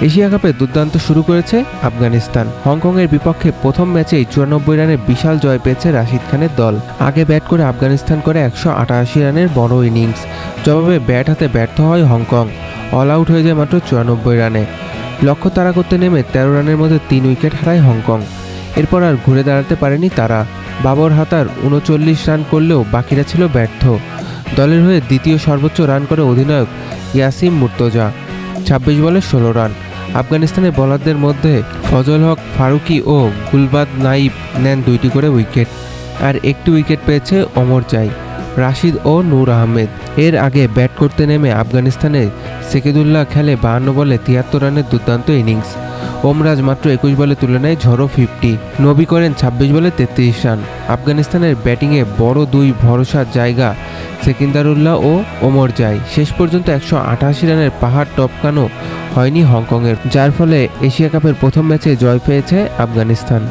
Asia কাপে দুর্দান্ত শুরু করেছে আফগানিস্তান। হংকংয়ের বিপক্ষে প্রথম ম্যাচেই চুরানব্বই রানে বিশাল জয় পেয়েছে রাশিদ খানের দল। আগে ব্যাট করে আফগানিস্তান করে একশো আটাশি রানের বড় ইনিংস। জবাবে ব্যাট হাতে ব্যর্থ হয় হংকং। অল আউট হয়ে যায় মাত্র চুরানব্বই রানে। লক্ষ্য তাড়া করতে নেমে তেরো রানের মধ্যে তিন উইকেট হারায় হংকং। এরপর আর ঘুরে দাঁড়াতে পারেনি তারা। বাবর হাতার উনচল্লিশ রান করলেও বাকিরা ছিল ব্যর্থ। দলের হয়ে দ্বিতীয় সর্বোচ্চ রান করে অধিনায়ক ইয়াসিম মুর্তজা। ছাব্বিশ বলে ষোলো রান। আফগানিস্তানের বোলারদের মধ্যে ফজল হক, ফারুকি ও গুলবাদ নাইব নেন দুইটি করে উইকেট। আর একটি উইকেট পেয়েছে অমর জাই, রাশিদ ও নূর আহমেদ। এর আগে ব্যাট করতে নেমে আফগানিস্তানের সেকেদুল্লাহ খেলে বাহান্ন বলে তিয়াত্তর রানের দুর্দান্ত ইনিংস। ওমরাজ মাত্র একুশ বলে তুলে নেয় ঝড়ো ফিফটি। নবী করেন ছাব্বিশ বলে তেত্রিশ রান। আফগানিস্তানের ব্যাটিংয়ে বড় দুই ভরসার জায়গা সেকিন্দারুল্লাহ ও ওমর জাই। শেষ পর্যন্ত একশো আটাশি রানের পাহাড় টপকানো হয়নি হংকংয়ের যার ফলে এশিয়া কাপের প্রথম ম্যাচে জয় পেয়েছে আফগানিস্তান।